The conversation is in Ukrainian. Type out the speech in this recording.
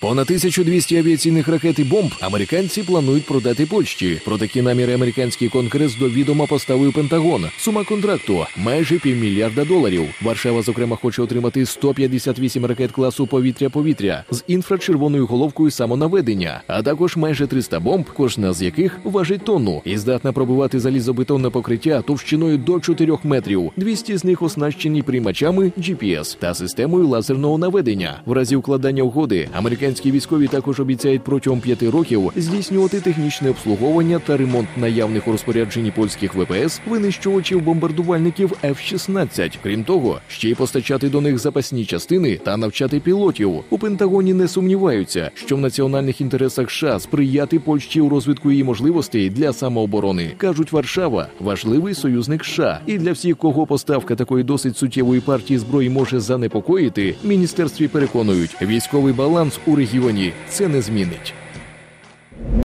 Понад 1200 авіаційних ракет і бомб американці планують продати Польщі. Про такі наміри американський конгрес до відома поставив Пентагон. Сума контракту майже півмільярда доларів. Варшава, зокрема, хоче отримати 158 ракет класу повітря-повітря з інфрачервоною головкою самонаведення, а також майже 300 бомб, кожна з яких важить тонну і здатна пробивати залізобетонне покриття товщиною до 4 метрів. 200 з них оснащені приймачами GPS та системою лазерного наведення. В разі укладання угоди американські військові також обіцяють протягом п'яти років здійснювати технічне обслуговування та ремонт наявних у розпорядженні польських ВПС винищувачів бомбардувальників F-16. Крім того, ще й постачати до них запасні частини та навчати пілотів. У Пентагоні не сумніваються, що в національних інтересах США сприяти Польщі у розвитку її можливостей для самооборони. кажуть, Варшава важливий союзник США. І для всіх, кого поставка такої досить суттєвої партії зброї може занепокоїти, міністерстві переконують, військовий баланс регіоні це не змінить.